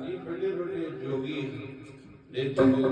ਜੀ ਬੜੇ ਬੜੇ ਜੋਗੀ ਨੇ ਜੋ